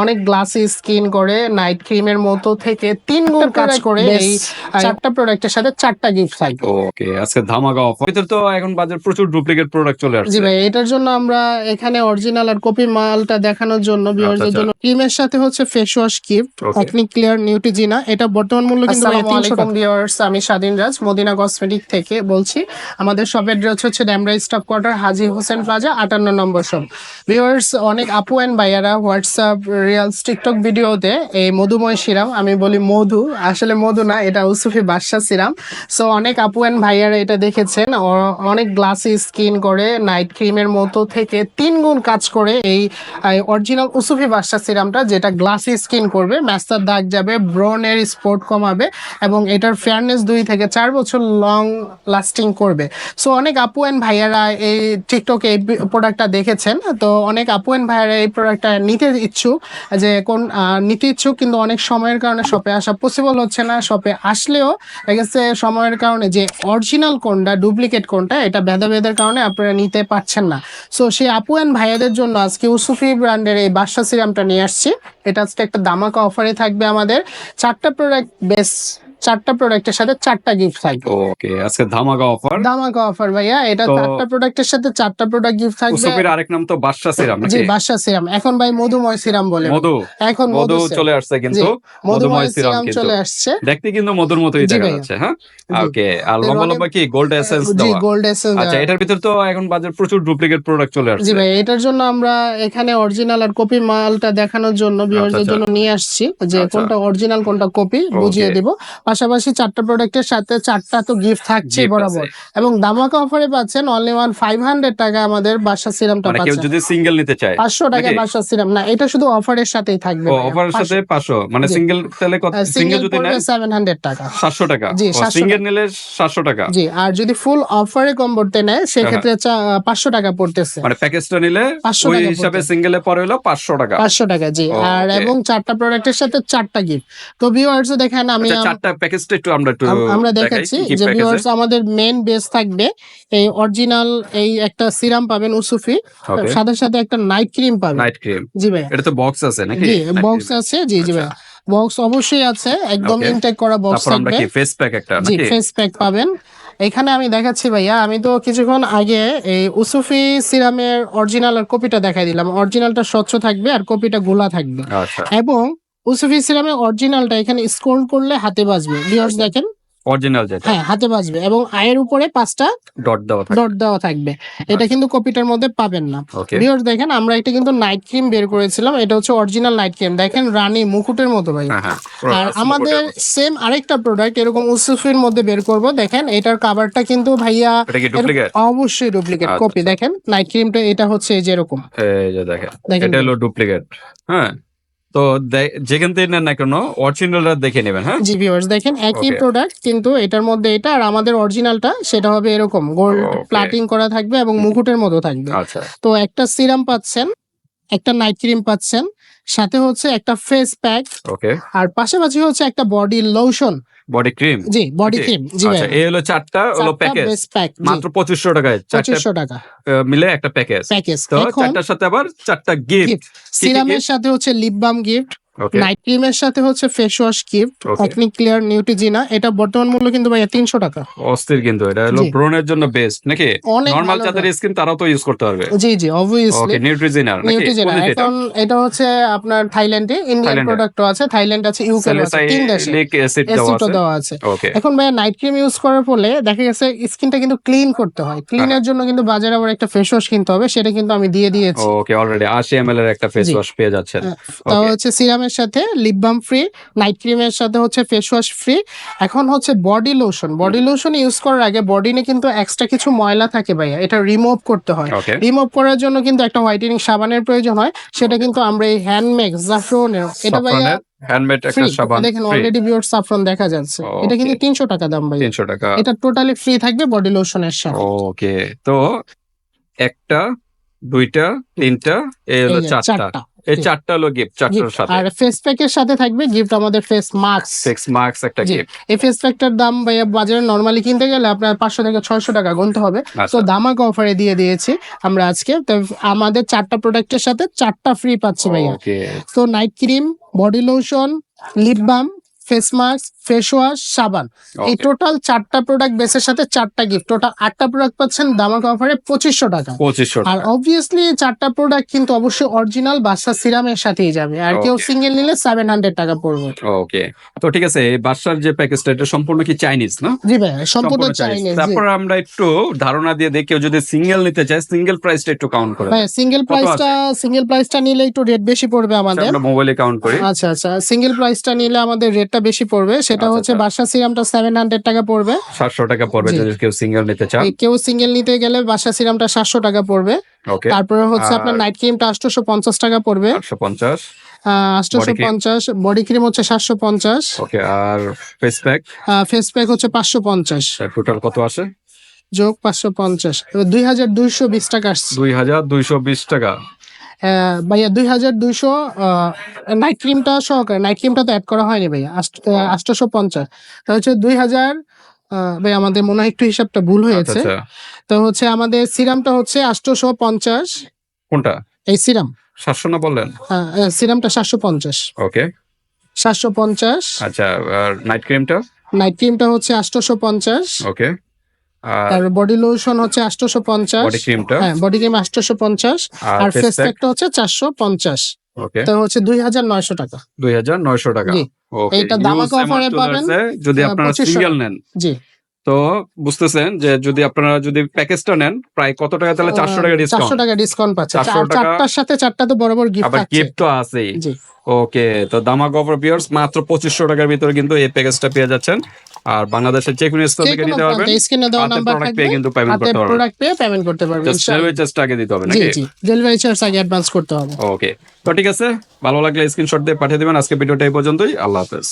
অনেক glassy skin করে night ক্রিমের মতো থেকে তিন গুণ কাজ করে এই চারটা প্রোডাক্টের সাথে চারটা গিফট থাকবে ওকে আজকে ধামাকা অফার ভিতরে তো এখন বাজার প্রচুর ডুপ্লিকেট প্রোডাক্ট চলে আসছে। জি ভাই এটার জন্য আমরা এখানে অরিজিনাল আর কপি মালটা দেখানোর জন্য ভিউয়ারদের আচ্ছা। জন্য ক্রিমের সাথে হচ্ছে face wash gift. Technique clear Neutrogena এটা বর্তমান মূল্য কিন্তু ভাই 300 টাকা। ভিউয়ার্স আমি স্বাধীন রাজ মদিনা কসমেটিক থেকে বলছি। আমাদের শপের অ্যাড্রেস হচ্ছে Demra stop quarter Haji Hossain plaza আটান্ন নম্বর শপ ভিউয়ার্স অনেক আপু অ্যান্ড ভাইয়ারা হোয়াটসঅ্যাপ রিলস টিকটক ভিডিওতে এই মধুময় সিরাম, আমি বলি মধু, আসলে মধু না, এটা উসুফি বাদশা সিরাম। সো অনেক আপু অ্যান্ড ভাইয়ারা এটা দেখেছেন অনেক গ্লাসি স্কিন করে নাইট ক্রিমের মতো থেকে তিন গুণ কাজ করে এই অরিজিনাল উসুফি বাদশা সিরামটা, যেটা গ্লাসি স্কিন করবে ম্যাস্টার দাগ যাবে ব্রনের স্পট কমাবে, এবং এটার ফেয়ারনেস দুই থেকে চার বছর লং লাস্টিং করবে। সো অনেক আপু অ্যান্ড ভাইয়ারা এই টিকটকে এই প্রোডাক্টটা দেখেছেন, তো অনেক আপু অ্যান্ড ভাইয়ারা এই প্রোডাক্টটা নিতে ইচ্ছুক, যে কোন নিতে ইচ্ছুক, কিন্তু অনেক সময়ের কারণে শপে আসা পসিবল হচ্ছে না। শপে আসলেও গেছে সময়ের কারণে যে অরিজিনাল কোনটা ডুপ্লিকেট কোনটা, এটা ভেদাভেদের কারণে আপনারা নিতে পারছেন না। সো সেই আপু অ্যান্ড ভাইয়াদের জন্য আজকে উসুফি ব্র্যান্ডের এই বাদশা সিরামটা নিয়ে আসছি। এটা আজকে একটা দামাকা অফারে থাকবে আমাদের। চারটা প্রোডাক্ট বেস চারটা প্রোডাক্টের সাথে চারটা গিফট থাকবে। ওকে আজকে ধামাকা অফার ধামাকা অফার ভাইয়া এটা চারটা প্রোডাক্টের সাথে চারটা প্রোডাক্ট গিফট থাকবে। উসুফের আরেক নাম তো বাদশা সিরাম নাকি? জি বাদশা সিরাম। এখন ভাই মধুময় সিরাম বলে। মধু। এখন মধু চলে আসছে কিন্তু। মধুময় সিরাম কিন্তু। চলে আসছে। দেখতে কিন্তু মধুর মতোই দেখা যাচ্ছে হ্যাঁ? ওকে আর লম্বা লম্বা কি? গোল্ড এসেন্স জি গোল্ড এসেন্স আচ্ছা এটার ভিতর তো এখন বাজার প্রচুর ডুপ্লিকেট প্রোডাক্ট চলে আসছে। জি ভাই এটার জন্য আমরা এখানে অরিজিনাল আর কপি মালটা দেখানোর জন্য ভিউয়ারদের আচ্ছা। জন্য নিয়ে আসছি যে আচ্ছা। কোনটা অরিজিনাল কোনটা কপি বুঝিয়ে দিব। পাশাপাশি চারটা প্রোডাক্টের সাথে চারটা তো গিফট থাকছে বরাবর। এবং দামাকা অফারে পাচ্ছেন অনলি ওয়ান ফাইভ হান্ড্রেড টাকা আমাদের বাসা সিরামটা মানে কেউ পাচ্ছেন। যদি সিঙ্গেল নিতে চায়। পাঁচশো টাকা বাসা সিরাম না এটা শুধু অফারের সাথেই থাকবে অফারের সাথে পাঁচশো। মানে সিঙ্গেল তাহলে কত সিঙ্গেল যদি নেয়? সেভেন হান্ড্রেড টাকা। সাতশো টাকা। জি, সিঙ্গেল নিলে সাতশো টাকা। জি আর যদি ফুল অফারে কম্বোতে নেয় সেক্ষেত্রে পাঁচশো টাকা পড়তেছে। মানে প্যাকেজটা নিলে 500 ওই টাকা হিসাবে। সিঙ্গেলে পরে হলো পাঁচশো টাকা। পাঁচশো টাকা জি। আর এবং চারটা প্রোডাক্টের সাথে চারটা গিফট তো ভিউয়ার্স দেখেন আমি আচ্ছা চারটা প্যাকেজটা একটু আমরা একটু আমরা দেখাচ্ছি যে ভিউয়ার্স আমাদের মেন বেস থাকবে এই অরিজিনাল এই একটা সিরাম পাবেন উসুফি সাথে সাথে একটা নাইট ক্রিম পাবেন। নাইট ক্রিম জি ভাই এটা তো বক্স আছে নাকি? জি বক্স আছে জি জি ভাই বক্স অবশ্যই আছে একদম ইনটেক করা বক্স তারপর আমরা কি ফেস প্যাক একটা জি ফেস প্যাক পাবেন। এখানে আমি দেখাচ্ছি ভাইয়া আমি তো কিছুক্ষণ আগে এই উসুফি সিরামের অরিজিনাল আর কপিটা দেখাই দিলাম। অরিজিনালটা স্বচ্ছ থাকবে আর কপিটা গোলা থাকবে। আচ্ছা। এবং উসুফি সিরামের অরিজিনালটা এখানে স্ক্রল করলে হাতে বাজবে। ভিউয়ার্স দেখেন? অরিজিনাল যেটা। হ্যাঁ হাতে বাজবে এবং আয়ের উপরে পাঁচটা ডট দেওয়া থাকে ডট দেওয়া থাকবে। এটা আচ্ছা। কিন্তু কপিটার মধ্যে পাবেন না। ভিউয়ার্স দেখেন আমরা এটা কিন্তু নাইট ক্রিম বের করেছিলাম। এটা হচ্ছে অরিজিনাল নাইট ক্রিম দেখেন রানী মুকুটের মতো ভাই। হ্যাঁ হ্যাঁ আর আমাদের সেম আরেকটা প্রোডাক্ট এরকম উসুফির মধ্যে বের করব। দেখেন এটার কাভারটা কিন্তু ভাইয়া অবশ্যই ডুপ্লিকেট আচ্ছা, কপি আচ্ছা। দেখেন নাইট ক্রিমটা এটা হচ্ছে এই যে এরকম। এই যে দেখেন এটা হলো ডুপ্লিকেট হ্যাঁ। তো যেখান থেকে নেন না কেন অরিজিনালটা দেখে নেবেন হ্যাঁ? জি ভিউয়ার্স দেখেন একই প্রোডাক্ট কিন্তু এটার মধ্যে এটা আর আমাদের অরিজিনালটা সেটা হবে এরকম গোল্ড প্লাটিং করা থাকবে এবং মুকুটের মতো থাকবে। আচ্ছা। তো একটা সিরাম পাচ্ছেন একটা নাইট ক্রিম পাচ্ছেন সাথে হচ্ছে একটা ফেস প্যাক ওকে আর পাশাপাশি হচ্ছে একটা বডি লোশন বডি ক্রিম জি বডি ক্রিম জি আচ্ছা এই হলো চারটা হলো প্যাকেজ মাত্র টাকায়। টাকা। মিলে একটা প্যাকেজ প্যাকেজ তো চারটার সাথে আবার চারটা গিফট সিরামের সাথে হচ্ছে লিপ বাম গিফট নাইট ক্রিমের সাথে হচ্ছে face wash gift clear Neutrogena এটা বর্তমান মূল্য কিন্তু ভাইয়া তিনশো টাকা। অস্থির কিন্তু এটা হলো জি। ব্রনের জন্য বেস্ট নাকি? নরমাল যাদের স্কিন তারাও তো ইউজ করতে পারবে। জি জি অবভিয়াসলি নিউট্রিজিনা এটা? এখন এটা হচ্ছে আপনার থাইল্যান্ডে ইন্ডিয়ান। প্রোডাক্টও আছে। থাইল্যান্ড আছে ইউকে আছে। তিন দেশে। দেওয়া আছে। এখন ভাইয়া নাইট ক্রিম ইউজ করার ফলে দেখা গেছে স্কিনটা কিন্তু ক্লিন করতে হয়। ক্লিনের জন্য কিন্তু বাজারে আবার একটা ফেস ওয়াশ কিনতে হবে সেটা কিন্তু আমি দিয়ে দিয়েছি। ওকে অলরেডি 80 ml এর একটা ফেস ওয়াশ পেয়ে যাচ্ছেন। তাও হচ্ছে সিরামের সাথে লিপ বাম ফ্রি নাইট ক্রিমের সাথে হচ্ছে ফেস ওয়াশ ফ্রি এখন হচ্ছে body lotion body lotion use করার আগে বডি নিয়ে কিন্তু এক্সট্রা কিছু ময়লা থাকে ভাইয়া এটা রিমুভ করতে হয়। রিমুভ করার জন্য কিন্তু একটা হোয়াইটেনিং সাবানের প্রয়োজন হয় সেটা কিন্তু আমরা এই হ্যান্ডমেক জাফরনের এটা ভাইয়া হ্যান্ডমেড একটা সাবান দেখেন অলরেডি বিওর সাফরন দেখা যাচ্ছে। এটা কিন্তু তিনশো টাকা দাম ভাই। 300 টাকা। এটা টোটালি ফ্রি থাকবে বডি লোশনের সাথে। ওকে তো একটা দুইটা তিনটা এই হলো চারটা। এই চারটা হলো গিফট চারটার সাথে। আর ফেস প্যাকের সাথে থাকবে গিফট আমাদের ফেস মাস্ক ফেস মাস্ক একটা গিফট এই ফেস প্যাকটার দাম ভাইয়া বাজারে নরমালি কিনতে গেলে আপনার পাঁচশো থেকে ছয়শো টাকা গুনতে হবে। তো আচ্ছা দামাক অফারে দিয়ে দিয়েছি আমরা আজকে। তো আমাদের চারটা প্রোডাক্টের সাথে চারটা ফ্রি পাচ্ছি ভাইয়া। তো night cream body lotion lip balm face mask face wash সাবান। এই টোটাল চারটা প্রোডাক্ট বেসের সাথে চারটা গিফট টোটাল আটটা প্রোডাক্ট পাচ্ছেন দামাক অফারে পঁচিশশো টাকা। পঁচিশশো আর অবভিয়াসলি চারটা প্রোডাক্ট কিন্তু অবশ্যই অরিজিনাল বাসা সিরামের সাথেই যাবে। আর কেউ সিঙ্গেল নিলে সেভেন হান্ড্রেড টাকা পড়বে। ওকে তো ঠিক আছে বাসার যে প্যাকেজটা এটা সম্পূর্ণ কি চাইনিজ না? জি ভাই সম্পূর্ণ। চাইনিজ তারপর আমরা একটু ধারণা দিয়ে দেখি কেউ যদি সিঙ্গেল নিতে চায় সিঙ্গেল প্রাইসটা একটু কাউন্ট করে ভাই সিঙ্গেল প্রাইসটা সিঙ্গেল প্রাইসটা নিলে একটু রেট বেশি পড়বে আমাদের। আমরা মোবাইলে কাউন্ট করি। আচ্ছা আচ্ছা সিঙ্গেল প্রাইসটা নিলে আমাদের রেটটা বেশি পড়বে সেটা আচ্ছা, হচ্ছে আচ্ছা। বাসা সিরামটা সেভেন হান্ড্রেড টাকা পড়বে। সাতশো টাকা পড়বে যদি কেউ সিঙ্গেল নিতে চান। কেউ সিঙ্গেল নিতে গেলে বাসা সিরামটা সাতশো টাকা পড়বে। তারপরে হচ্ছে আপনার নাইট ক্রিমটা আটশোশো পঞ্চাশ টাকা পড়বে। আটশো পঞ্চাশ আটশোশো পঞ্চাশ। বডি ক্রিম হচ্ছে সাতশো পঞ্চাশ ওকে আর ফেস প্যাক ফেস প্যাক হচ্ছে পাঁচশো পঞ্চাশ টোটাল কত আসে? যোগ পাঁচশো পঞ্চাশ দুই হাজার দুইশো বিশ টাকা আসছে। দুই হাজার দুইশো বিশ টাকা। ভাইয়া দুই হাজার দুইশো নাইট ক্রিমটা সহকারে নাইট ক্রিমটা তো অ্যাড করা হয়নি ভাইয়া আটশোশো পঞ্চাশ। তা হচ্ছে দুই হাজার ভাই আমাদের মনে হয় একটু হিসাবটা ভুল আচ্ছা হয়েছে। আচ্ছা। তো হচ্ছে আমাদের সিরামটা হচ্ছে আটশোশো পঞ্চাশ। কোনটা? এই সিরাম। সাতশো না বললেন? সিরামটা সাতশো পঞ্চাশ। ওকে। সাতশো পঞ্চাশ। আচ্ছা আর নাইট ক্রিমটা নাইট ক্রিমটা হচ্ছে আটশোশো পঞ্চাশ। ওকে। আর বডি লোশন হচ্ছে আটশোশো পঞ্চাশ বডি ক্রিমটা হ্যাঁ বডি ক্রিম আটশোশো পঞ্চাশ আর আর ফেস ফেস প্যাক প্যাকটা হচ্ছে চারশো পঞ্চাশ ওকে তো হচ্ছে দুই হাজার নয়শো টাকা। দুই হাজার নয়শো টাকা। জি। ওকে এইটা দামাকা অফারে পাবেন, যদি আপনারা সিঙ্গেল নেন। জি। তো বুঝতেছেন যে যদি আপনারা যদি প্যাকেজটা নেন প্রায় কত টাকা? তাহলে চারশো টাকা চারশো ডিসকাউন্ট টাকা ডিসকাউন্ট পাচ্ছে। 400 টাকা। চারটার সাথে চারটা তো বরাবর গিফট আবার গিফট তো আছেই। জি। ওকে তো দামাক অফার পিয়ার্স মাত্র পঁচিশশো টাকার ভিতরে কিন্তু এই প্যাকেজটা পেয়ে যাচ্ছেন। আর বাংলাদেশের যে কোনো স্টোর থেকে নিতে পারবেন। স্ক্রিনে দেওয়া নাম্বার থাকবে কিন্তু পেমেন্ট করতে পারবেন। প্রোডাক্ট পেয়ে পেমেন্ট করতে পারবেন ডেলিভারি চার্জটা আগে দিতে হবে নাকি? জি জি ডেলিভারি চার্জ আগে অ্যাডভান্স করতে হবে। ওকে তো ঠিক আছে ভালো লাগলে স্ক্রিনশট দিয়ে পাঠিয়ে দেবেন। আজকে ভিডিওটা এই পর্যন্তই আল্লাহ হাফেজ।